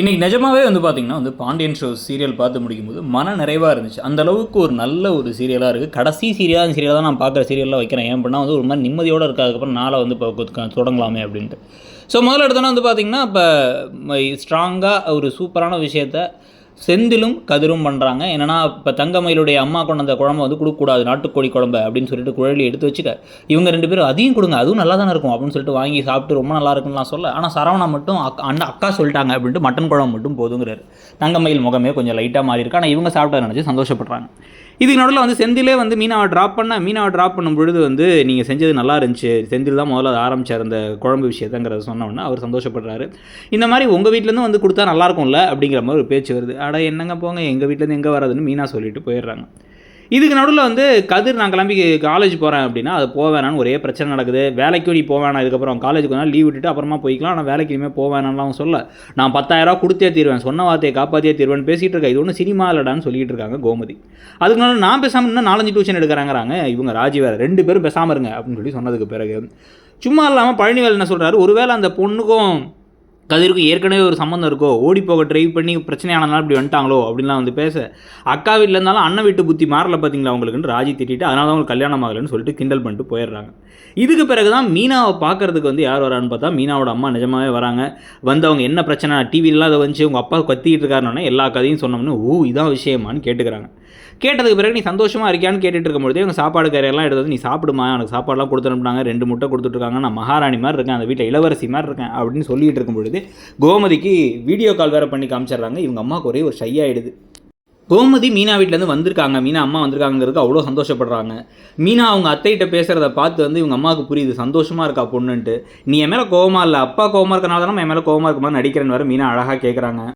இன்றைக்கி நிஜமாவே வந்து பார்த்திங்கன்னா வந்து பாண்டியன் ஷோ சீரியல் பார்த்து முடிக்கும்போது மன நிறைவாக இருந்துச்சு. அந்த அளவுக்கு ஒரு நல்ல ஒரு சீரியலாக இருக்குது கடைசி சீரியலாக சீரியலாக தான் நான் பார்க்குற சீரியலாக வைக்கிறேன். ஏன் பண்ணால் வந்து ஒரு மாதிரி நிம்மதியோடு இருக்கு. அதுக்கப்புறம் நாளை வந்து இப்போ தொடங்கலாமே அப்படின்ட்டு. ஸோ முதல்ல எடுத்தோன்னா வந்து பார்த்திங்கன்னா இப்போ ஸ்ட்ராங்காக ஒரு சூப்பரான விஷயத்த செந்திலும் கதிரும் பண்ணுறாங்க என்னென்னா இப்போ தங்கமயிலுடைய அம்மா கொண்டு அந்த குழம்பு வந்து கொடுக்கக்கூடாது நாட்டுக்கோழி குழம்பு அப்படின்னு சொல்லிட்டு குழலி எடுத்து வச்சுக்க இவங்க ரெண்டு பேரும் அதையும் கொடுங்க அதுவும் நல்லா தானே இருக்கும் அப்படின்னு சொல்லிட்டு வாங்கி சாப்பிட்டு ரொம்ப நல்லா இருக்குன்னு சொல்ல. ஆனால் சரவணா மட்டும் அக்கா அண்ணா அக்கா சொல்லிட்டாங்க அப்படின்ட்டு மட்டன் குழம்பு மட்டும் போதுங்கிறாரு. தங்கமயில் முகமே கொஞ்சம் லைட்டாக மாறி இருக்கு. ஆனால் இவங்க சாப்பிட்டதை நினச்சி சந்தோஷப்படுறாங்க. இதுக்கு நடுவில் வந்து செந்திலே வந்து மீனாவை ட்ராப் பண்ண மீனாவை ட்ராப் பண்ணும் பொழுது வந்து நீங்கள் செஞ்சது நல்லா இருந்துச்சு. செந்தில் தான் முதல்ல ஆரம்பிச்சார் அந்த குழம்பு விஷயத்தங்கிறத சொன்ன உடனே அவர் சந்தோஷப்படுறாரு. இந்த மாதிரி உங்கள் வீட்டிலேருந்து வந்து கொடுத்தா நல்லா இருக்கும்ல அப்படிங்கிற மாதிரி ஒரு பேச்சு வருது. அட என்னங்க போங்க எங்கள் வீட்டிலேருந்து எங்கே வராதுன்னு மீனா சொல்லிட்டு போயிடுறாங்க. இதுக்கு நடுவில் வந்து கதிர் நான் கிளம்பி காலேஜ் போகிறேன் அப்படின்னா அது போவேணான்னு ஒரே பிரச்சனை நடக்குது. வேலைக்கு நீ போவேணாம் இதுக்கப்புறம் காலேஜ் கொஞ்ச லீவ் விட்டுட்டு அப்புறமா போய்க்கலாம். ஆனால் வேலைக்கு இனிமேல் போவேணான்லாம் சொல்ல நான் பத்தாயிரரூவா கொடுத்தே தீருவேன். சொன்ன வார்த்தையை காப்பாற்றியே தீர்வேன் பேசிகிட்டு இருக்கேன். இது ஒன்றும் சினிமா இல்லடான்னு சொல்லிட்டு இருக்காங்க கோமதி. அதுக்கு நான் பேசாமல் இன்னும் நாலஞ்சு டியூஷன் எடுக்கிறாங்கிறாங்க. இவங்க ராஜி வேறு ரெண்டு பேரும் பேசாமல் இருங்க அப்படின்னு சொல்லி சொன்னதுக்கு பிறகு சும்மா இல்லாமல் பழனிவேல் என்ன சொல்கிறாரு ஒருவேளை அந்த பொண்ணுக்கும் கதிருக்கும் ஏற்கனவே ஒரு சம்மந்தம் இருக்கோ ஓடி போக ட்ரை பண்ணி பிரச்சனையானதுனால இப்படி வந்துட்டாங்களோ அப்படின்லாம் வந்து பேச. அக்கா வீட்டில் இருந்தாலும் அண்ணன் வீட்டு புத்தி மாறல பார்த்தீங்களா அவங்களுக்குன்னு ராஜி திட்டிட்டு அதனால தான் அவங்களுக்கு கல்யாணம் ஆகலைன்னு சொல்லிட்டு கிண்டல் பண்ணிட்டு போயிடுறாங்க. இதுக்கு பிறகு தான் மீனாவை பார்க்கறதுக்கு வந்து யார் வரான்னு பார்த்தா மீனாவோட அம்மா நிஜமாவே வராங்க. வந்து அவங்க என்ன பிரச்சனை டிவிலாம் அதை வந்துச்சு உங்கள் அப்பா கத்திக்கிட்டு இருக்காருன்னா எல்லா கதையும் சொன்னோம்னு ஓ இதான் விஷயமான்னு கேட்டுக்கிறாங்க. கேட்டதுக்கு பிறகு நீ சந்தோஷமாக இருக்கியான்னு கேட்டுட்டு இருக்கும்போது இவங்க சாப்பாடு கரையெல்லாம் எடுத்து வந்து நீ சாப்பிடுமா? எனக்கு சாப்பாடுலாம் கொடுத்து அனுப்புனாங்க. ரெண்டு முட்டை கொடுத்துட்ருக்காங்க நான் மகாராணி மாதிரி இருக்கேன். அந்த வீட்டில் இளவரசி மாதிரி இருக்கேன். அப்படின்னு சொல்லிட்டு இருக்கும் பொழுது கோமதிக்கு வீடியோ கால் வேறு பண்ணி காமிச்சிடுறாங்க. இவங்க அம்மாவுக்கு ஒரே ஒரு ஷையாயிடுது. ஆகிடுது கோமதி மீனா வீட்டிலேருந்து வந்திருக்காங்க. மீனா அம்மா வந்திருக்காங்கிறதுக்கு அவ்வளோ சந்தோஷப்படுறாங்க. மீனா அவங்க அத்தைகிட்ட பேசுகிறத பார்த்து வந்து இவங்க அம்மாவுக்கு புரியுது. சந்தோஷமாக இருக்கா பொண்ணுன்ட்டு. நீ என் மேலே கோவமாக இல்லை. அப்பா கோவமாக இருக்கனால தானே என் மேலே கோவமாக இருக்க நடிக்கிறேன்னு வேறு மீனா அழகாக கேட்குறாங்க